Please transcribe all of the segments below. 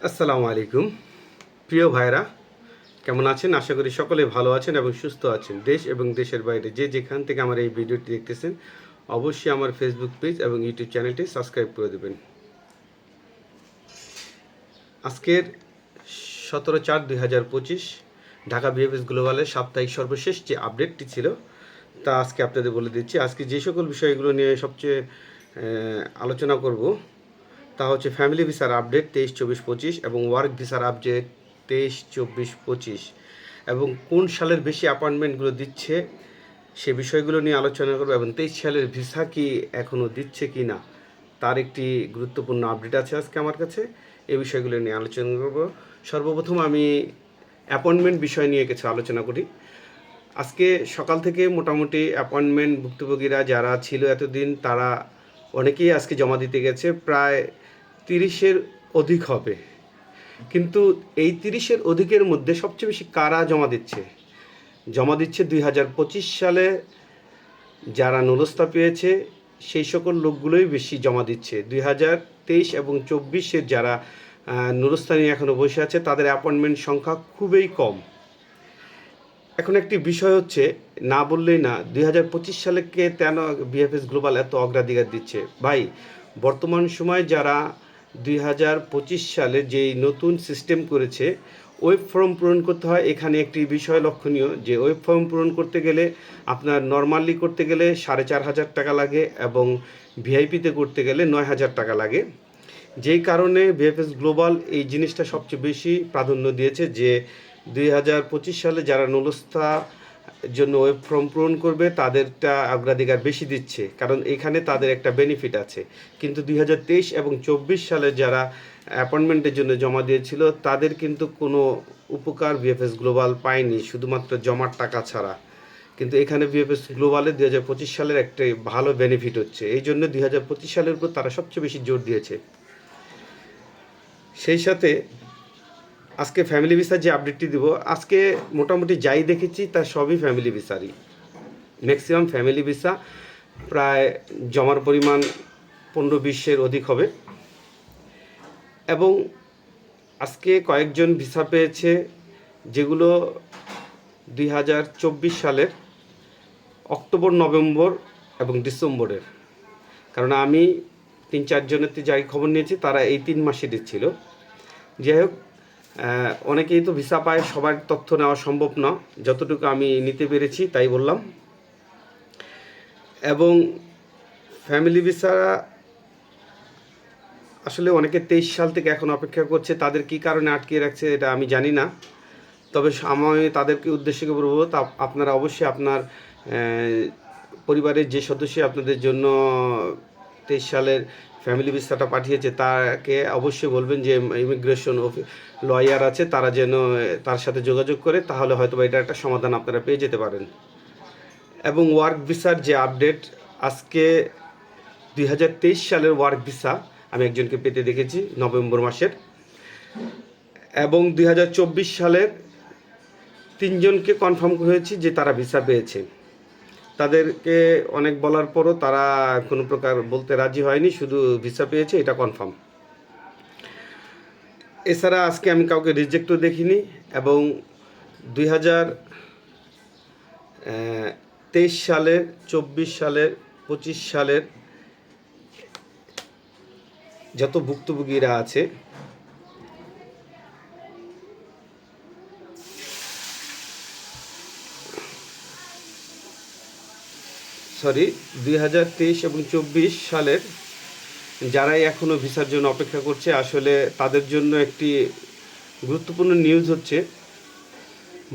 আসসালামু আলাইকুম। প্রিয় ভাইরা কেমন আছেন? আশা করি সকলে ভালো আছেন এবং সুস্থ আছেন। দেশ এবং দেশের বাইরে যে যেখান থেকে আমার এই ভিডিওটি দেখতেছেন, অবশ্যই আমার ফেসবুক পেজ এবং ইউটিউব চ্যানেলটি সাবস্ক্রাইব করে দেবেন। আজকের সতেরো চার দুই হাজার পঁচিশ ঢাকা বিএফএস গ্লোবালের সাপ্তাহিক সর্বশেষ যে আপডেটটি ছিল, তা আজকে আপনাদের বলে দিচ্ছি। আজকে যে সকল বিষয়গুলো নিয়ে সবচেয়ে আলোচনা করব তা হচ্ছে ফ্যামিলি ভিসার আপডেট তেইশ, চব্বিশ, পঁচিশ এবং ওয়ার্ক ভিসার আপডেট তেইশ, চব্বিশ, পঁচিশ। এবং কোন সালের বেশি অ্যাপয়েন্টমেন্টগুলো দিচ্ছে সে বিষয়গুলো নিয়ে আলোচনা করব এবং তেইশ সালের ভিসা কি এখনও দিচ্ছে কি না, তার একটি গুরুত্বপূর্ণ আপডেট আছে আজকে আমার কাছে। এই বিষয়গুলো নিয়ে আলোচনা করব। সর্বপ্রথম আমি অ্যাপয়েন্টমেন্ট বিষয় নিয়ে কিছু আলোচনা করি। আজকে সকাল থেকে মোটামুটি অ্যাপয়েন্টমেন্ট ভুক্তভোগীরা যারা ছিল এতদিন, তারা অনেকেই আজকে জমা দিতে গেছে। প্রায় তিরিশের অধিক হবে। কিন্তু এই তিরিশের অধিকের মধ্যে সবচেয়ে বেশি কারা জমা দিচ্ছে? জমা দিচ্ছে দুই হাজার পঁচিশ সালে যারা নুরস্তা পেয়েছে, সেই সকল লোকগুলোই বেশি জমা দিচ্ছে। দুই হাজার তেইশ এবং চব্বিশের যারা নুরস্তা নিয়ে এখনও বসে আছে, তাদের অ্যাপয়েন্টমেন্ট সংখ্যা খুবই কম। এখন একটি বিষয় হচ্ছে, না বললেই না, দুই হাজার পঁচিশ সালেকে কেন বিএফএস গ্লোবাল এত অগ্রাধিকার দিচ্ছে? ভাই, বর্তমান সময় যারা দুই হাজার পঁচিশ সালে যেই নতুন সিস্টেম করেছে ওয়েব ফর্ম পূরণ করতে হয়। এখানে একটি বিষয় লক্ষণীয় যে ওয়েব ফর্ম পূরণ করতে গেলে আপনার নর্মালি করতে গেলে সাড়ে চার হাজার টাকা লাগে এবং ভিআইপিতে করতে গেলে নয় হাজার টাকা লাগে। যেই কারণে বিএফএস গ্লোবাল এই জিনিসটা সবচেয়ে বেশি প্রাধান্য দিয়েছে যে, দুই হাজার পঁচিশ সালে যারা নলস্থা জন্য ওয়েব ফর্ম পূরণ করবে, তাদেরটা অগ্রাধিকার বেশি দিচ্ছে। কারণ এখানে তাদের একটা বেনিফিট আছে। কিন্তু দুই হাজার তেইশ এবং চব্বিশ সালে যারা অ্যাপয়েন্টমেন্টের জন্য জমা দিয়েছিল, তাদের কিন্তু কোনো উপকার বিএফএস গ্লোবাল পায়নি, শুধুমাত্র জমার টাকা ছাড়া। কিন্তু এখানে বিএফএস গ্লোবালে দুই হাজার পঁচিশ সালের একটা ভালো বেনিফিট হচ্ছে। এই জন্য দুই হাজার পঁচিশ সালের উপর তারা সবচেয়ে বেশি জোর দিয়েছে। সেই সাথে আজকে ফ্যামিলি ভিসার যে আপডেটটি দিব, আজকে মোটামুটি যাই দেখেছি, তা সবই ফ্যামিলি ভিসারই ম্যাক্সিমাম ফ্যামিলি ভিসা প্রায় জমার পরিমাণ পনেরো বিশের অধিক হবে। এবং আজকে কয়েকজন ভিসা পেয়েছে, যেগুলো দুই হাজার চব্বিশ সালের অক্টোবর, নভেম্বর এবং ডিসেম্বরের। কারণ আমি তিন চারজনের যাই খবর নিয়েছি, তারা এই তিন মাসে দিচ্ছিল। যাই হোক অনেকেই তো ভিসা পায়, সবার তথ্য নেওয়া সম্ভব না। যতটুকু আমি নিতে পেরেছি, তাই বললাম। এবং ফ্যামিলি ভিসা আসলে অনেকে তেইশ সাল থেকে এখন অপেক্ষা করছে, তাদের কি কারণে আটকে রাখছে এটা আমি জানি না। তবে আমি তাদেরকে উদ্দেশ্য বলব, তা আপনারা অবশ্যই আপনার পরিবারের যে সদস্য, আপনাদের জন্য তেইশ সালের ফ্যামিলি ভিসাটা পাঠিয়েছে, তাকে অবশ্যই বলবেন যে ইমিগ্রেশন লয়ার আছে, তারা যেন, তার সাথে যোগাযোগ করে, তাহলে হয়তো এটা একটা সমাধান আপনারা পেয়ে যেতে পারেন। এবং ওয়ার্ক ভিসার যে আপডেট আজকে দুই হাজার তেইশ সালের ওয়ার্ক ভিসা আমি একজনকে পেতে দেখেছি, নভেম্বর মাসের। এবং দুই হাজার চব্বিশ সালের তিনজনকে কনফার্ম হয়েছি যে তারা ভিসা পেয়েছে। তাদেরকে অনেক বলার পরও তারা কোনো প্রকার বলতে রাজি হয়নি, শুধু ভিসা পেয়েছে, এটা কনফার্ম এছাড়া আজকে আমি কাউকে রিজেক্টও দেখিনি এবং দুই হাজার তেইশ সালের, চব্বিশ সালের, পঁচিশ সালের যত ভুক্তভোগীরা আছে সরি, দুই হাজার তেইশ এবং চব্বিশ সালের যারাই এখনও ভিসার জন্য অপেক্ষা করছে, আসলে তাদের জন্য একটি গুরুত্বপূর্ণ নিউজ হচ্ছে,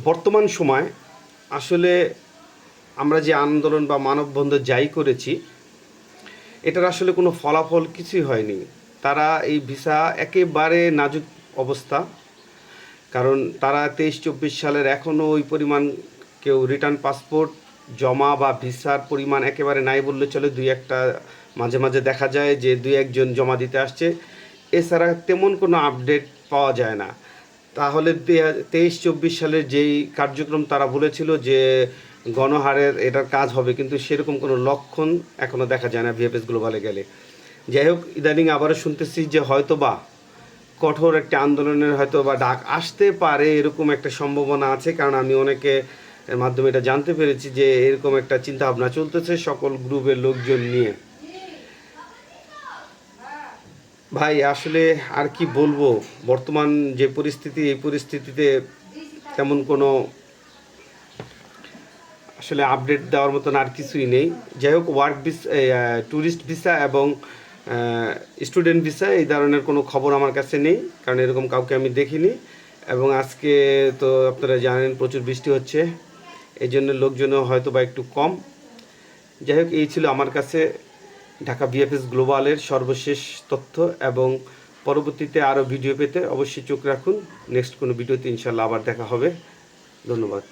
বর্তমান সময় আসলে আমরা যে আন্দোলন বা মানববন্ধন যাই করেছি, এটার আসলে কোনো ফলাফল কিছুই হয়নি। তারা এই ভিসা একেবারে নাজুক অবস্থা, কারণ তারা তেইশ চব্বিশ সালের এখনও ওই পরিমাণ কেউ রিটার্ন পাসপোর্ট জমা বা ভিসার পরিমাণ একেবারে নাই বললে চলে, দুই একটা মাঝে মাঝে দেখা যায় যে দুই একজন জমা দিতে আসছে। এছাড়া তেমন কোনো আপডেট পাওয়া যায় না। তাহলে তেইশ চব্বিশ সালের যেই কার্যক্রম তারা বলেছিল যে গণহারের এটার কাজ হবে, কিন্তু সেরকম কোনো লক্ষণ এখনও দেখা যায় না ভিএফএস গ্লোবালে গেলে। যাই হোক, ইদানিং আবারও শুনতেছি যে হয়তো বা কঠোর একটা আন্দোলনের হয়তো বা ডাক আসতে পারে এরকম একটা সম্ভাবনা আছে, কারণ আমি অনেকে এর মাধ্যমে এটা জানতে পেরেছি যে এরকম একটা চিন্তা ভাবনা চলতেছে সকল গ্রুপের লোকজন নিয়ে। ভাই, আসলে আর কি বলব? বর্তমান যে পরিস্থিতি, এই পরিস্থিতিতে তেমন কোনো আসলে আপডেট দেওয়ার মতন আর কিছুই নেই। যাই হোক ওয়ার্ক ভিসা ট্যুরিস্ট ভিসা এবং স্টুডেন্ট ভিসা এই ধরনের কোনো খবর আমার কাছে নেই, কারণ এরকম কাউকে আমি দেখিনি। এবং আজকে তো আপনারা জানেন, প্রচুর বৃষ্টি হচ্ছে। এই জন্য লোকজনও হয়তো বা একটু কম। যাই হোক, এই ছিল আমার কাছে ঢাকা বিএফএস গ্লোবালের সর্বশেষ তথ্য এবং পরবর্তীতে আরও ভিডিও পেতে অবশ্যই চোখ রাখুন। নেক্সট কোনো ভিডিওতে ইনশাল্লাহ আবার দেখা হবে। ধন্যবাদ।